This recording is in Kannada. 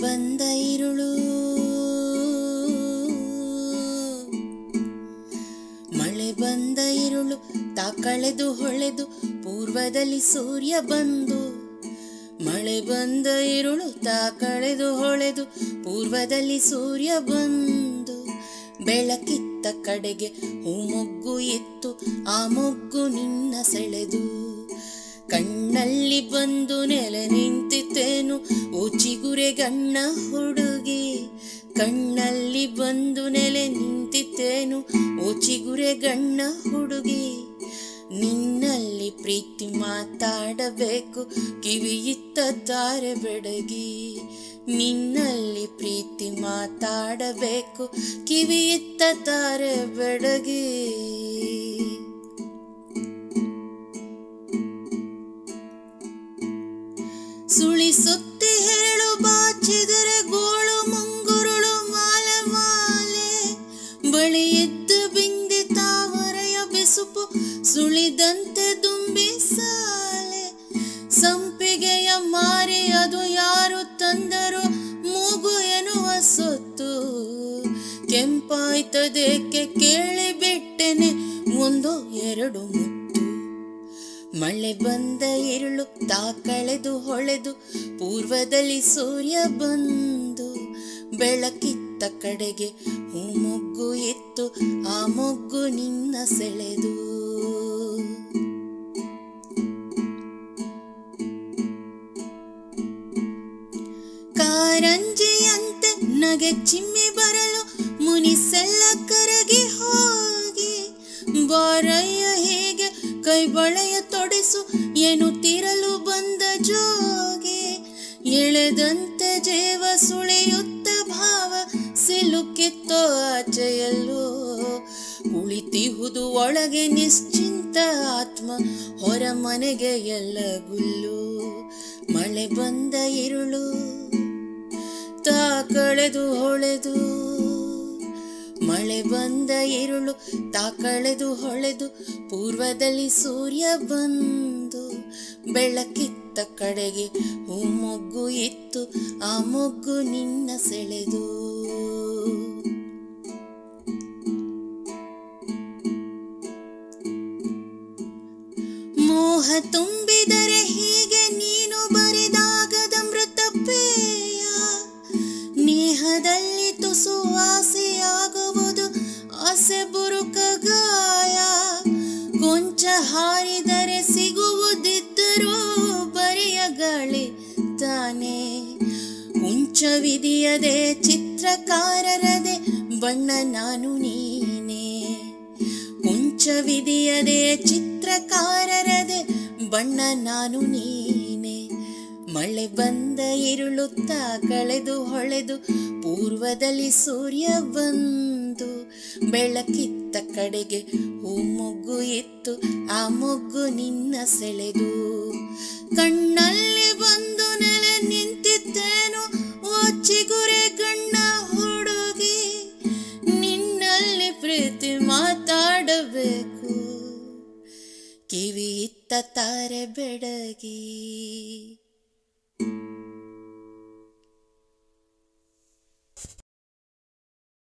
ಬಂದ ಇರುಳು. ಮಳೆ ಬಂದ ಇರುಳು ತಾಕಳೆದು ಹೊಳೆದು, ಪೂರ್ವದಲ್ಲಿ ಸೂರ್ಯ ಬಂದು. ಮಳೆ ಬಂದ ಇರುಳು ತಾಕಳೆದು ಹೊಳೆದು, ಪೂರ್ವದಲ್ಲಿ ಸೂರ್ಯ ಬಂದು. ಬೆಳಕಿತ್ತ ಕಡೆಗೆ ಹೂ ಮೊಗ್ಗು ಎತ್ತು, ಆ ಮೊಗ್ಗು ನಿನ್ನ ಸೆಳೆದು. ಕಣ್ಣಲ್ಲಿ ಬಂದು ನೆಲೆ ಓ ಚಿಗುರೆ ಗಣ್ಣ ಹುಡುಗಿ, ಕಣ್ಣಲ್ಲಿ ಬಂದು ನೆಲೆ ಓ ಚಿಗುರೆ ಗಣ್ಣ ಹುಡುಗಿ, ನಿನ್ನಲ್ಲಿ ಪ್ರೀತಿ ಮಾತಾಡಬೇಕು ಕಿವಿಯಿತ್ತ ತಾರೆ ಬೆಡಗಿ. ನಿನ್ನಲ್ಲಿ ಪ್ರೀತಿ ಮಾತಾಡಬೇಕು ಕಿವಿಯಿತ್ತ ತಾರೆ ಬೆಡಗಿ. ಸುಳಿಸುತ್ತಿ ಹೇಳು ಬಾಚಿದರೆ ಗೋಳು ಮುಂಗುರುಳು ಮಾಲೆ ಮಾಲೆ. ಬಳಿ ಎದ್ದು ಬಿಂದಿ ತಾವರೆಯ ಬಿಸುಪು ಸುಳಿದಂತೆ ದುಂಬಿ ಸಾಲೆ. ಸಂಪಿಗೆಯ ಮಾರಿ ಅದು ಯಾರು ತಂದರು ಮೂಗು ಎನ್ನುವ ಸೊತ್ತು. ಕೆಂಪಾಯ್ತದೇಕೆ ಕೇಳಿಬಿಟ್ಟೆನೆ ಒಂದು, ಎರಡು ಮಳೆ ಬಂದ ಇರುಳು ತಾ ಕಳೆದು ಹೊಳೆದು ಪೂರ್ವದಲ್ಲಿ ಸೂರ್ಯ ಬಂದು ಬೆಳಕಿತ್ತ ಕಡೆಗೆ ಹೂ ಮೊಗ್ಗು ಇತ್ತು ಆ ಮೊಗ್ಗು ನಿನ್ನ ಸೆಳೆದು. ಕಾರಂಜಿಯಂತೆ ನಗೆ ಚಿಮ್ಮಿ ಬರಲು ಮುನಿಸೆಲ್ಲ ಕರಗಿ ಹೋಗಿ, ಬಾರಯ್ಯ ಕೈ ಬಳೆಯ ತೊಡಿಸು, ಏನು ತೀರಲು ಬಂದ ಜೋಗೆ. ಎಳೆದಂತೆ ಜೇವ ಸುಳಿಯುತ್ತ ಭಾವ, ಸಿಲುಕಿತ್ತೋ ಆಚೆಯಲ್ಲೋ. ಕುಳಿತಿಹುದು ಒಳಗೆ ನಿಶ್ಚಿಂತ ಆತ್ಮ, ಹೊರ ಮನೆಗೆ ಎಲ್ಲ ಗುಲ್ಲು. ಮಳೆ ಬಂದ ಇರುಳು, ತಾ ಕಳೆದು ಹೊಳೆದು ಮಳೆ ಬಂದ ಇರುಳು ತಾ ಕಳೆದು ಹೊಳೆದು, ಪೂರ್ವದಲ್ಲಿ ಸೂರ್ಯ ಬಂದು, ಬೆಳಕಿತ್ತ ಕಡೆಗೆ ಹೂ ಮೊಗ್ಗು ಇತ್ತು, ಆ ಮೊಗ್ಗು ನಿನ್ನ ಸೆಳೆದು. ಮೋಹ ತುಂಬಿದರೆ ಹೀಗೆ ಆಸೆ ಬುರುಕ ಗಾಯ. ಕೊಂಚ ಹಾರಿದರೆ ಸಿಗುವುದಿದ್ದರೂ ಬರೆಯ ತಾನೇ. ಕುಂಚವಿದಿಯದೆ ಚಿತ್ರಕಾರರದೆ ಬಣ್ಣ ನಾನು ನೀನೇ. ಕುಂಚವಿದಿಯದೆ ಚಿತ್ರಕಾರರದೆ ಬಣ್ಣ ನಾನು ನೀನೆ. ಮಳೆ ಬಂದ ಇರುಳುತ್ತ ಕಳೆದು ಹೊಳೆದು ಪೂರ್ವದಲ್ಲಿ ಸೂರ್ಯ ಬಂದು ಬೆಳಕಿತ್ತ ಕಡೆಗೆ ಹೂ ಮೊಗ್ಗು ಇತ್ತು ಆ ಮೊಗ್ಗು ನಿನ್ನ ಸೆಳೆದು ಕಣ್ಣಲ್ಲಿ ಬಂದು ನೆಲೆ ನಿಂತಿದ್ದೇನು. ಓ ಚಿಗುರೆ ಗಣ್ಣ ಹುಡುಗಿ, ನಿನ್ನಲ್ಲಿ ಪ್ರೀತಿ ಮಾತಾಡಬೇಕು. ಕಿವಿ ಇತ್ತ ತಾರೆ ಬೆಡಗಿ.